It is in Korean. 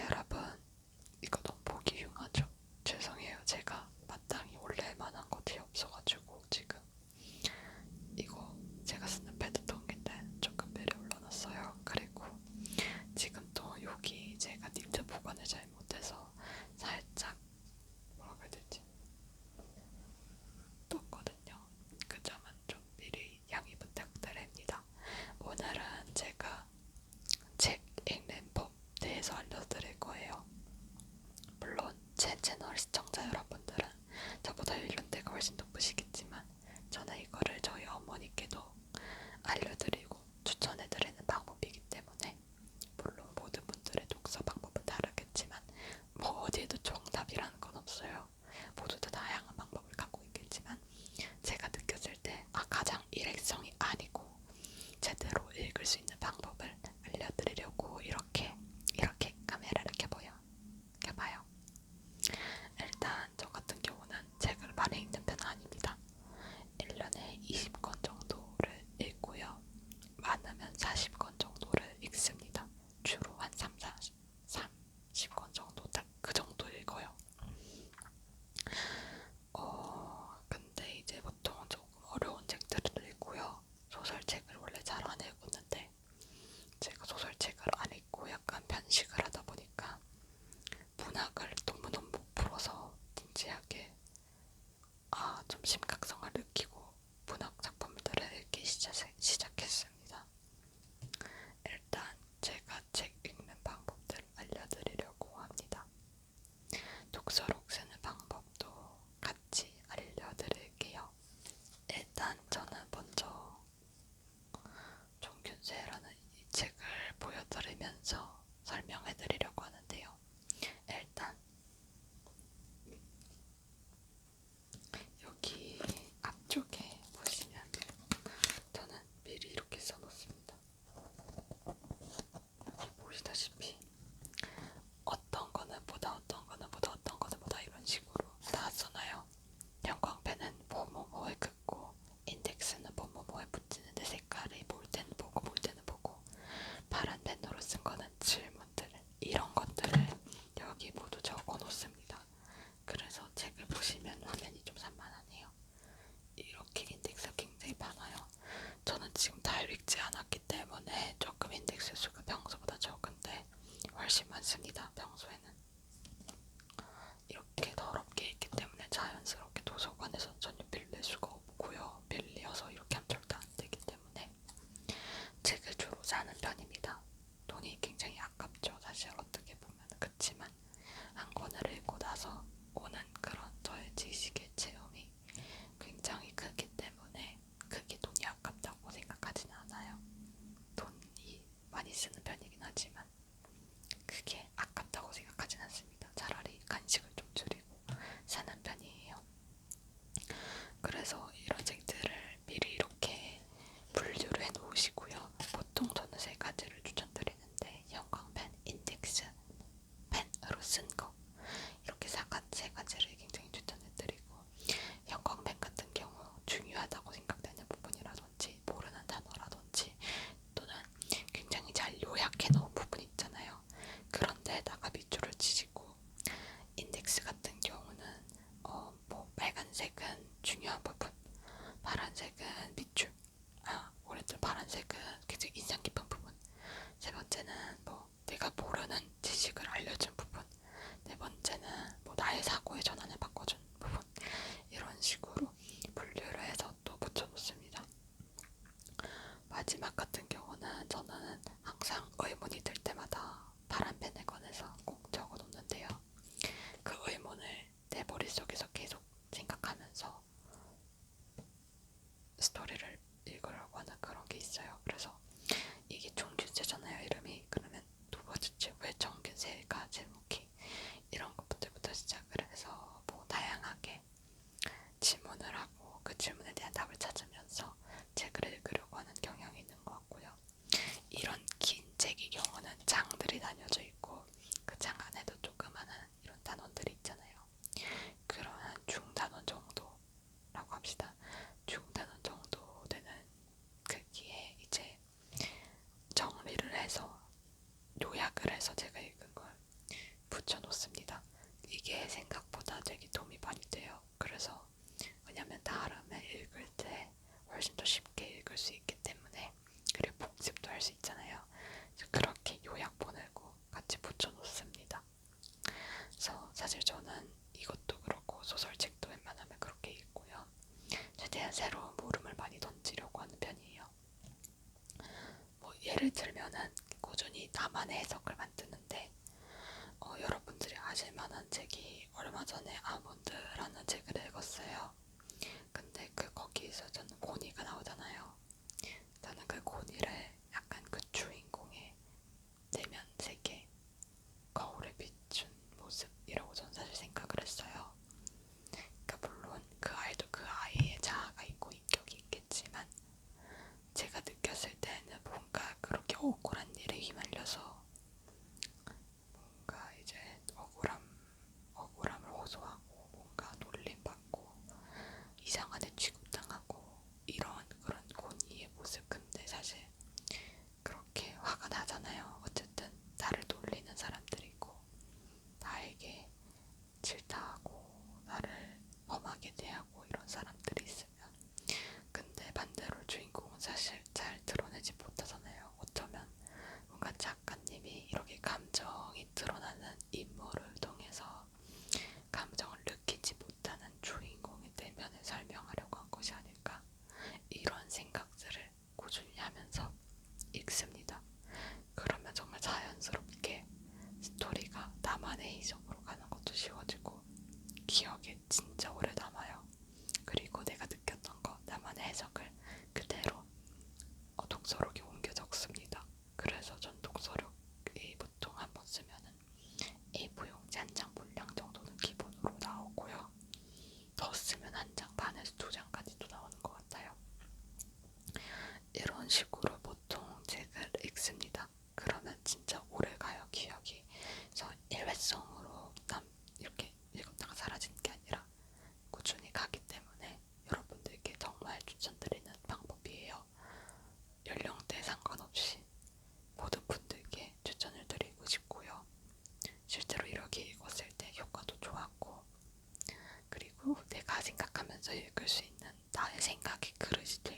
여러분. 이거 들으면서 설명해 드리려고 많이 쓰는 편이긴 하지만. 파란색은 굉장히 그, 인상 깊은 부분. 세 번째는 뭐 내가 모르는 지식을 알려준 부분. 네 번째는 뭐 나의 사고의 전환을 바꿔준 부분. 이런 식으로 분류를 해서 또 붙여놓습니다. 마지막 같은 경우는 저는 항상 의문이 들 때마다 파란 펜에 꺼내서 꼭 적어놓는데요. 그 의문을 내 머릿속에서 계속 생각하면서 예를 들면은 꾸준히 나만의 해석을 만드는데 어, 여러분들이 아실 만한 책이 얼마 전에 아몬드라는 책을 읽었어요. 생각이 그러시죠.